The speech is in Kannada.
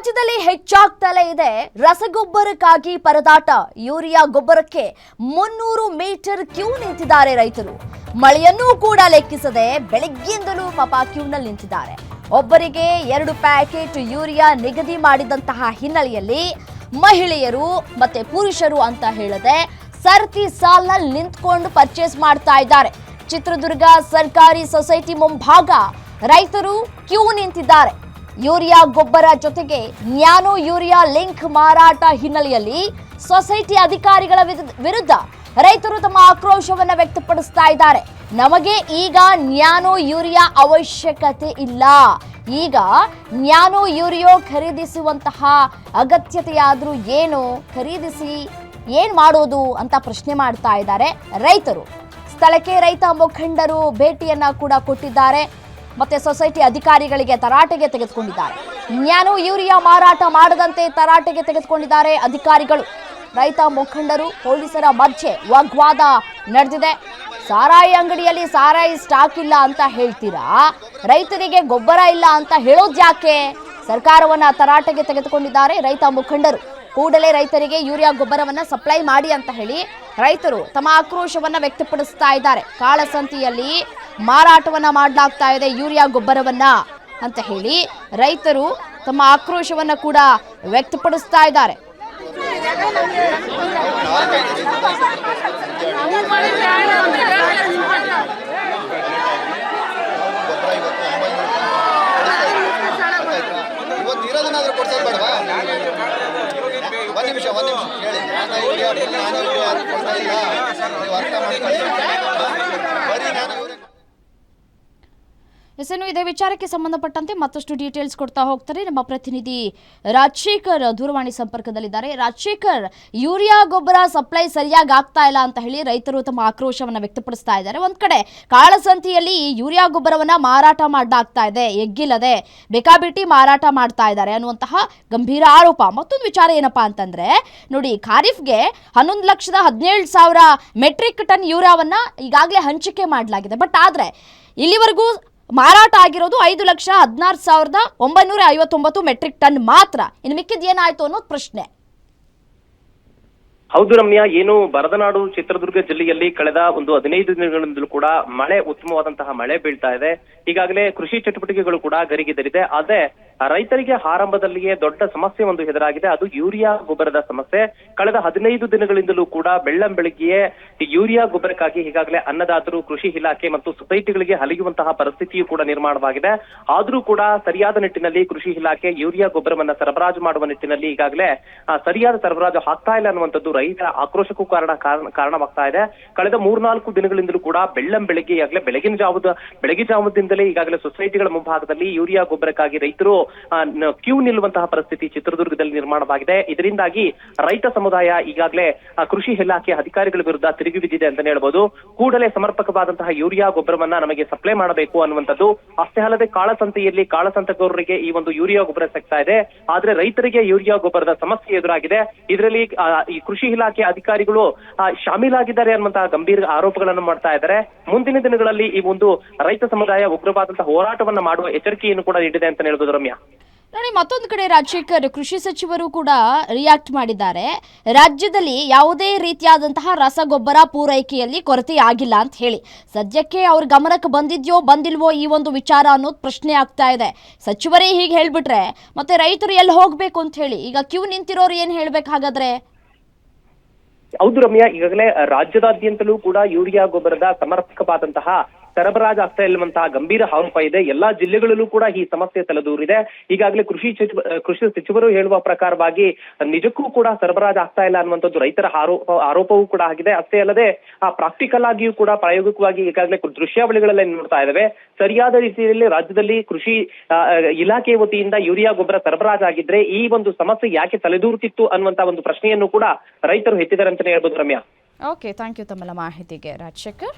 ರಾಜ್ಯದಲ್ಲಿ ಹೆಚ್ಚಾಗ್ತಲೇ ಇದೆ. ರಸಗೊಬ್ಬರಕ್ಕಾಗಿ ಪರದಾಟ, ಯೂರಿಯಾ ಗೊಬ್ಬರಕ್ಕೆ ಮುನ್ನೂರು ಮೀಟರ್ ಕ್ಯೂ ನಿಂತಿದ್ದಾರೆ ರೈತರು. ಮಳೆಯನ್ನೂ ಕೂಡ ಲೆಕ್ಕಿಸದೆ ಬೆಳಗ್ಗೆಯಿಂದಲೂ ಪಾಪ ಕ್ಯೂನಲ್ಲಿ ನಿಂತಿದ್ದಾರೆ. ಒಬ್ಬರಿಗೆ ಎರಡು ಪ್ಯಾಕೆಟ್ ಯೂರಿಯಾ ನಿಗದಿ ಮಾಡಿದಂತಹ ಹಿನ್ನೆಲೆಯಲ್ಲಿ ಮಹಿಳೆಯರು ಮತ್ತೆ ಪುರುಷರು ಅಂತ ಹೇಳದೆ ಸರತಿ ಸಾಲ್ನಲ್ಲಿ ನಿಂತ್ಕೊಂಡು ಪರ್ಚೇಸ್ ಮಾಡ್ತಾ ಇದ್ದಾರೆ. ಚಿತ್ರದುರ್ಗ ಸರ್ಕಾರಿ ಸೊಸೈಟಿ ಮುಂಭಾಗ ರೈತರು ಕ್ಯೂ ನಿಂತಿದ್ದಾರೆ. ಯೂರಿಯಾ ಗೊಬ್ಬರ ಜೊತೆಗೆ ನ್ಯಾನೋ ಯೂರಿಯಾ ಲಿಂಕ್ ಮಾರಾಟ ಹಿನ್ನೆಲೆಯಲ್ಲಿ ಸೊಸೈಟಿ ಅಧಿಕಾರಿಗಳ ವಿರುದ್ಧ- ರೈತರು ತಮ್ಮ ಆಕ್ರೋಶವನ್ನು ವ್ಯಕ್ತಪಡಿಸ್ತಾ ಇದ್ದಾರೆ. ನಮಗೆ ಈಗ ನ್ಯಾನೋ ಯೂರಿಯಾ ಅವಶ್ಯಕತೆ ಇಲ್ಲ. ಈಗ ನ್ಯಾನೋ ಯೂರಿಯೋ ಖರೀದಿಸುವಂತಹ ಅಗತ್ಯತೆಯಾದರೂ ಏನು? ಖರೀದಿಸಿ ಏನು ಮಾಡೋದು ಅಂತ ಪ್ರಶ್ನೆ ಮಾಡ್ತಾ ಇದ್ದಾರೆ ರೈತರು. ಸ್ಥಳಕ್ಕೆ ರೈತ ಮುಖಂಡರು ಭೇಟಿಯನ್ನ ಕೂಡ ಕೊಟ್ಟಿದ್ದಾರೆ. ಮತ್ತೆ ಸೊಸೈಟಿ ಅಧಿಕಾರಿಗಳಿಗೆ ತರಾಟೆಗೆ ತೆಗೆದುಕೊಂಡಿದ್ದಾರೆ. ನ್ಯಾನು ಯೂರಿಯಾ ಮಾರಾಟ ಮಾಡದಂತೆ ತರಾಟೆಗೆ ತೆಗೆದುಕೊಂಡಿದ್ದಾರೆ ಅಧಿಕಾರಿಗಳು. ರೈತ ಮುಖಂಡರು, ಪೊಲೀಸರ ಮಧ್ಯೆ ವಾಗ್ವಾದ ನಡೆದಿದೆ. ಸಾರಾಯಿ ಅಂಗಡಿಯಲ್ಲಿ ಸಾರಾಯಿ ಸ್ಟಾಕ್ ಇಲ್ಲ ಅಂತ ಹೇಳ್ತೀರಾ? ರೈತರಿಗೆ ಗೊಬ್ಬರ ಇಲ್ಲ ಅಂತ ಹೇಳೋದು ಯಾಕೆ ಸರ್ಕಾರವನ್ನ ತರಾಟೆಗೆ ತೆಗೆದುಕೊಂಡಿದ್ದಾರೆ ರೈತ ಮುಖಂಡರು? ಕೂಡಲೇ ರೈತರಿಗೆ ಯೂರಿಯಾ ಗೊಬ್ಬರವನ್ನು ಸಪ್ಲೈ ಮಾಡಿ ಅಂತ ಹೇಳಿ ರೈತರು ತಮ್ಮ ಆಕ್ರೋಶವನ್ನ ವ್ಯಕ್ತಪಡಿಸ್ತಾ ಇದ್ದಾರೆ. ಕಾಳಸಂತಿಯಲ್ಲಿ ಮಾರಾಟವನ್ನ ಮಾಡಲಾಗ್ತಾ ಇದೆ ಯೂರಿಯಾ ಗೊಬ್ಬರವನ್ನ ಅಂತ ಹೇಳಿ ರೈತರು ತಮ್ಮ ಆಕ್ರೋಶವನ್ನ ಕೂಡ ವ್ಯಕ್ತಪಡಿಸ್ತಾ ಇದ್ದಾರೆ. ಒಂದು ನಿಮಿಷ ಒಂದು ನಿಮಿಷ. ಹೇಳಿ. ನಾನು ಯೂರಿಯಾ ನಾನು ಅಂತ ಕೊಡ್ತಾ ಇಲ್ಲ ಬರೀ ನಾನು ಯೂರಿಯಾ ಎಸ್ ಇದೇ ವಿಚಾರಕ್ಕೆ ಸಂಬಂಧಪಟ್ಟಂತೆ ಮತ್ತಷ್ಟು ಡೀಟೇಲ್ಸ್ ಕೊಡ್ತಾ ಹೋಗ್ತಾರೆ ನಮ್ಮ ಪ್ರತಿನಿಧಿ ರಾಜಶೇಖರ್ ದೂರವಾಣಿ ಸಂಪರ್ಕದಲ್ಲಿದ್ದಾರೆ. ರಾಜಶೇಖರ್, ಯೂರಿಯಾ, ಗೊಬ್ಬರ ಸಪ್ಲೈ ಸರಿಯಾಗಿ ಆಗ್ತಾ ಇಲ್ಲ ಅಂತ ಹೇಳಿ ರೈತರು ತಮ್ಮ ಆಕ್ರೋಶವನ್ನ ವ್ಯಕ್ತಪಡಿಸ್ತಾ ಇದ್ದಾರೆ. ಒಂದ್ ಕಡೆ ಕಾಳಸಂತಿಯಲ್ಲಿ ಯೂರಿಯಾ, ಗೊಬ್ಬರವನ್ನ ಮಾರಾಟ ಮಾಡಲಾಗ್ತಾ ಇದೆ. ಎಗ್ಗಿಲ್ಲದೆ ಬೇಕಾಬಿಟ್ಟಿ ಮಾರಾಟ ಮಾಡ್ತಾ ಇದ್ದಾರೆ ಅನ್ನುವಂತಹ ಗಂಭೀರ ಆರೋಪ. ಮತ್ತೊಂದು ವಿಚಾರ ಏನಪ್ಪಾ ಅಂತಂದ್ರೆ, ನೋಡಿ ಖಾರಿಫ್ಗೆ ಹನ್ನೊಂದು ಲಕ್ಷದ ಹದಿನೇಳು ಸಾವಿರ ಮೆಟ್ರಿಕ್ ಟನ್ ಯೂರಿಯಾವನ್ನ ಈಗಾಗಲೇ ಹಂಚಿಕೆ ಮಾಡಲಾಗಿದೆ. ಬಟ್ ಆದ್ರೆ ಇಲ್ಲಿವರೆಗೂ ಮಾರಾಟ ಆಗಿರೋದು ಐದು ಲಕ್ಷ ಹದಿನಾರು ಸಾವಿರದ ಒಂಬೈನೂರ ಐವತ್ತೊಂಬತ್ತು ಮೆಟ್ರಿಕ್ ಟನ್ ಮಾತ್ರ. ಇನ್ನು ಮಿಕ್ಕಿದ್ ಏನಾಯ್ತು ಅನ್ನೋದು ಪ್ರಶ್ನೆ. ಹೌದು ರಮ್ಯಾ, ಏನು ಬರದನಾಡು ಚಿತ್ರದುರ್ಗ ಜಿಲ್ಲೆಯಲ್ಲಿ ಕಳೆದ ಒಂದು ಹದಿನೈದು ದಿನಗಳಿಂದಲೂ ಕೂಡ ಮಳೆ, ಉತ್ತಮವಾದಂತಹ ಮಳೆ ಬೀಳ್ತಾ ಇದೆ. ಈಗಾಗಲೇ ಕೃಷಿ ಚಟುವಟಿಕೆಗಳು ಕೂಡ ಗರಿಗೆದರಿದೆ ಆದ್ರೆ ರೈತರಿಗೆ ಆರಂಭದಲ್ಲಿಯೇ ದೊಡ್ಡ ಸಮಸ್ಯೆ ಒಂದು ಎದುರಾಗಿದೆ. ಅದು ಯೂರಿಯಾ ಗೊಬ್ಬರದ ಸಮಸ್ಯೆ. ಕಳೆದ ಹದಿನೈದು ದಿನಗಳಿಂದಲೂ ಕೂಡ ಬೆಳ್ಳಂ ಬೆಳಗ್ಗೆಯೇ ಯೂರಿಯಾ ಗೊಬ್ಬರಕ್ಕಾಗಿ ಈಗಾಗಲೇ ಅನ್ನದಾತರು, ಕೃಷಿ ಇಲಾಖೆ ಮತ್ತು ಸೊಸೈಟಿಗಳಿಗೆ ಹಲಿಯುವಂತಹ ಪರಿಸ್ಥಿತಿಯು ಕೂಡ ನಿರ್ಮಾಣವಾಗಿದೆ. ಆದರೂ ಕೂಡ ಸರಿಯಾದ ನಿಟ್ಟಿನಲ್ಲಿ ಕೃಷಿ ಇಲಾಖೆ ಯೂರಿಯಾ ಗೊಬ್ಬರವನ್ನ ಸರಬರಾಜು ಮಾಡುವ ನಿಟ್ಟಿನಲ್ಲಿ ಈಗಾಗಲೇ ಸರಿಯಾದ ಸರಬರಾಜು ಆಗ್ತಾ ಇಲ್ಲ ಅನ್ನುವಂಥದ್ದು ರೈತರ ಆಕ್ರೋಶಕ್ಕೂ ಕಾರಣ ಕಾರಣ- ಕಾರಣವಾಗ್ತಾ ಇದೆ. ಕಳೆದ ಮೂರ್ನಾಲ್ಕು ದಿನಗಳಿಂದಲೂ ಕೂಡ ಬೆಳ್ಳಂ ಬೆಳಗ್ಗೆ ಈಗಾಗಲೇ ಬೆಳಗಿನ ಜಾವದ ಬೆಳಗಿನ ಜಾವದಿಂದಲೇ ಈಗಾಗಲೇ ಸೊಸೈಟಿಗಳ ಮುಂಭಾಗದಲ್ಲಿ ಯೂರಿಯಾ ಗೊಬ್ಬರಕ್ಕಾಗಿ ರೈತರು ಕ್ಯೂ ನಿಲ್ಲುವಂತಹ ಪರಿಸ್ಥಿತಿ ಚಿತ್ರದುರ್ಗದಲ್ಲಿ ನಿರ್ಮಾಣವಾಗಿದೆ. ಇದರಿಂದಾಗಿ ರೈತ ಸಮುದಾಯ ಈಗಾಗಲೇ ಕೃಷಿ ಇಲಾಖೆ ಅಧಿಕಾರಿಗಳ ವಿರುದ್ಧ ತಿರುಗಿ ಬಿದ್ದಿದೆ ಅಂತಾನೆ ಹೇಳ್ಬೋದು. ಕೂಡಲೇ ಸಮರ್ಪಕವಾದಂತಹ ಯೂರಿಯಾ ಗೊಬ್ಬರವನ್ನ ನಮಗೆ ಸಪ್ಲೈ ಮಾಡಬೇಕು ಅನ್ನುವಂಥದ್ದು, ಅಷ್ಟೇ ಅಲ್ಲದೆ ಕಾಳಸಂತೆಯಲ್ಲಿ ಕಾಳಸಂತೆಗೋರರಿಗೆ ಈ ಒಂದು ಯೂರಿಯಾ ಗೊಬ್ಬರ ಸಿಗ್ತಾ ಇದೆ. ಆದ್ರೆ ರೈತರಿಗೆ ಯೂರಿಯಾ ಗೊಬ್ಬರದ ಸಮಸ್ಯೆ ಎದುರಾಗಿದೆ. ಇದರಲ್ಲಿ ಈ ಕೃಷಿ ಇಲಾಖೆ ಅಧಿಕಾರಿಗಳು ಶಾಮೀಲಾಗಿದ್ದಾರೆ ಅನ್ನುವಂತಹ ಗಂಭೀರ ಆರೋಪಗಳನ್ನು ಮಾಡ್ತಾ ಇದ್ದಾರೆ. ಮುಂದಿನ ದಿನಗಳಲ್ಲಿ ಈ ಒಂದು ರೈತ ಸಮುದಾಯ ಉಗ್ರವಾದಂತಹ ಹೋರಾಟವನ್ನ ಮಾಡುವ ಎಚ್ಚರಿಕೆಯನ್ನು ಕೂಡ ನೀಡಿದೆ ಅಂತ ಹೇಳ್ಬೋದು ರಮ್ಯಾ. ನೋಡಿ, ಮತ್ತೊಂದು ಕಡೆ ರಾಜಶೇಖರ್, ಕೃಷಿ ಸಚಿವರು ಕೂಡ ರಿಯಾಕ್ಟ್ ಮಾಡಿದ್ದಾರೆ. ರಾಜ್ಯದಲ್ಲಿ ಯಾವುದೇ ರೀತಿಯಾದಂತಹ ರಸಗೊಬ್ಬರ ಪೂರೈಕೆಯಲ್ಲಿ ಕೊರತೆ ಆಗಿಲ್ಲ ಅಂತ ಹೇಳಿ. ಸದ್ಯಕ್ಕೆ ಅವ್ರ ಗಮನಕ್ಕೆ ಬಂದಿದ್ಯೋ, ಬಂದಿಲ್ವೋ ಈ ಒಂದು ವಿಚಾರ ಅನ್ನೋದು ಪ್ರಶ್ನೆ ಆಗ್ತಾ ಇದೆ. ಸಚಿವರೇ ಹೀಗೆ ಹೇಳ್ಬಿಟ್ರೆ, ಮತ್ತೆ ರೈತರು ಎಲ್ಲಿ ಹೋಗ್ಬೇಕು ಅಂತ ಹೇಳಿ? ಈಗ ಕ್ಯೂ ನಿಂತಿರೋರು ಏನ್ ಹೇಳ್ಬೇಕು ಹಾಗಾದ್ರೆ ಹೌದು ರಮ್ಯಾ ಈಗಾಗಲೇ ರಾಜ್ಯದಾದ್ಯಂತಲೂ ಕೂಡ ಯೂರಿಯಾ ಗೊಬ್ಬರದ ಸಮರ್ಪಕವಾದಂತಹ ಸರಬರಾಜು ಆಗ್ತಾ ಇಲ್ಲವಂತಹ ಗಂಭೀರ ಆರೋಪ ಇದೆ. ಎಲ್ಲಾ ಜಿಲ್ಲೆಗಳಲ್ಲೂ ಕೂಡ ಈ ಸಮಸ್ಯೆ ತಲೆದೂರಿದೆ. ಈಗಾಗಲೇ ಕೃಷಿ ಕೃಷಿ ಸಚಿವರು ಹೇಳುವ ಪ್ರಕಾರವಾಗಿ ನಿಜಕ್ಕೂ ಕೂಡ ಸರಬರಾಜು ಆಗ್ತಾ ಇಲ್ಲ ಅನ್ನುವಂಥದ್ದು ರೈತರ ಆರೋಪ ಆರೋಪವೂ ಕೂಡ ಆಗಿದೆ. ಅಷ್ಟೇ ಅಲ್ಲದೆ, ಆ ಪ್ರಾಕ್ಟಿಕಲ್ ಆಗಿಯೂ ಕೂಡ ಪ್ರಾಯೋಗಿಕವಾಗಿ ಈಗಾಗಲೇ ದೃಶ್ಯಾವಳಿಗಳಲ್ಲಿ ನೋಡ್ತಾ ಇದ್ದಾವೆ ಸರಿಯಾದ ರೀತಿಯಲ್ಲಿ ರಾಜ್ಯದಲ್ಲಿ ಕೃಷಿ ಇಲಾಖೆ ವತಿಯಿಂದ ಯೂರಿಯಾ, ಗೊಬ್ಬರ ಸರಬರಾಜು ಆಗಿದ್ರೆ ಈ ಒಂದು ಸಮಸ್ಯೆ ಯಾಕೆ ತಲೆದೂರುತ್ತಿತ್ತು ಅನ್ನುವಂತ ಒಂದು ಪ್ರಶ್ನೆಯನ್ನು ಕೂಡ ರೈತರು ಎತ್ತಿದ್ದಾರೆ ಅಂತಾನೆ ಹೇಳ್ಬೋದು ರಮ್ಯಾ. ಓಕೆ ಥ್ಯಾಂಕ್ ಯು ತಮ್ಮೆಲ್ಲ ಮಾಹಿತಿಗೆ ರಾಜಶೇಖರ್.